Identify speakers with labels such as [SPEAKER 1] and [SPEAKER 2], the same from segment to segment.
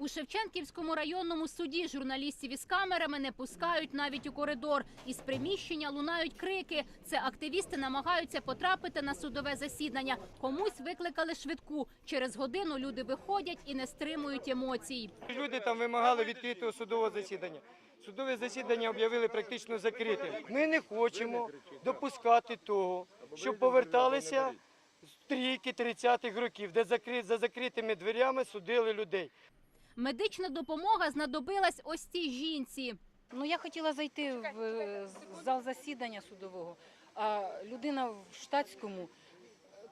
[SPEAKER 1] У Шевченківському районному суді журналістів із камерами не пускають навіть у коридор. Із приміщення лунають крики. Це активісти намагаються потрапити на судове засідання. Комусь викликали швидку. Через годину люди виходять і не стримують емоцій.
[SPEAKER 2] Люди там вимагали відкритого судового засідання. Судове засідання об'явили практично закритим. Ми не хочемо допускати того, щоб поверталися стрійки 30-х років, де за закритими дверями судили людей.
[SPEAKER 1] Медична допомога знадобилась ось цій жінці.
[SPEAKER 3] Ну я хотіла зайти в е, зал засідання судового, а людина в штатському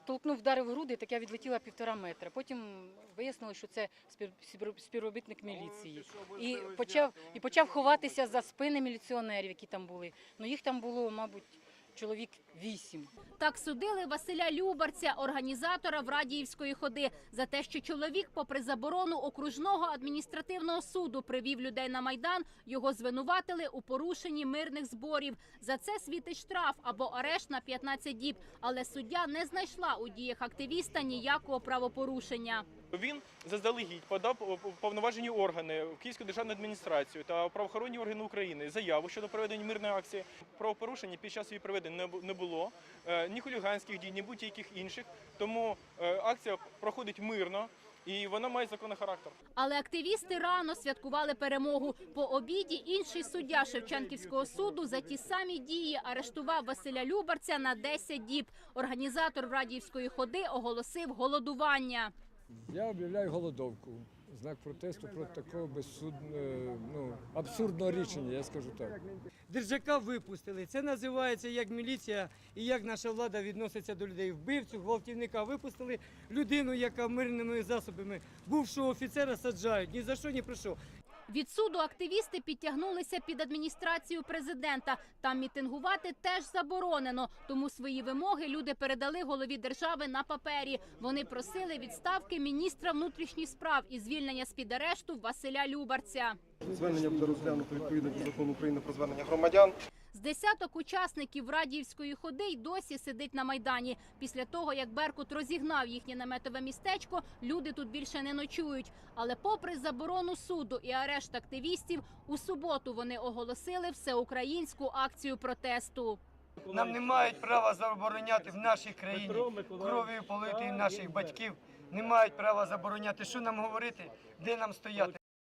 [SPEAKER 3] толкнув, вдарив в груди, так я відлетіла півтора метра. Потім вияснилося, що це спів- спів- співробітник міліції. І почав, і почав ховатися за спини міліціонерів, які там були. Ну їх там було, мабуть, чоловік вісім.
[SPEAKER 1] Так судили Василя Любарця, організатора Врадіївської ходи, за те, що чоловік, попри заборону окружного адміністративного суду, привів людей на майдан. Його звинуватили у порушенні мирних зборів. За це світить штраф або арешт на 15 діб. Але суддя не знайшла у діях активіста ніякого правопорушення.
[SPEAKER 4] Він заздалегідь подав повноважені органи в Київську державну адміністрацію та правоохоронні органи України заяву щодо проведення мирної акції. Правопорушення під час її проведення не було е, ні хуліганських дій, ні будь-яких інших. Тому е, акція проходить мирно і вона має законний характер.
[SPEAKER 1] Але активісти рано святкували перемогу. По обіді інший суддя Шевченківського суду за ті самі дії арештував Василя Любарця на 10 діб. Організатор Врадіївської ходи оголосив голодування.
[SPEAKER 5] Я об'являю голодовку. Знак протесту проти такого безсудного, ну, абсурдного рішення, я скажу так.
[SPEAKER 6] Держака випустили. Це називається як міліція і як наша влада відноситься до людей. Вбивцю, гвалтівника випустили людину, яка мирними засобами бувшого офіцера саджають. Ні за що, ні про що.
[SPEAKER 1] Від суду активісти підтягнулися під адміністрацію президента. Там мітингувати теж заборонено. Тому свої вимоги люди передали голові держави на папері. Вони просили відставки міністра внутрішніх справ і звільнення з під арешту Василя Любарця.
[SPEAKER 7] Звернення буде розглянуто відповідно до закону України про звернення громадян.
[SPEAKER 1] З десяток учасників Радіївської ходи й досі сидить на майдані. Після того, як Беркут розігнав їхнє наметове містечко, люди тут більше не ночують. Але, попри заборону суду і арешт активістів, у суботу вони оголосили всеукраїнську акцію протесту.
[SPEAKER 2] Нам не мають права забороняти в нашій країні кров'ю полити наших батьків. Не мають права забороняти. Що нам говорити, де нам стояти?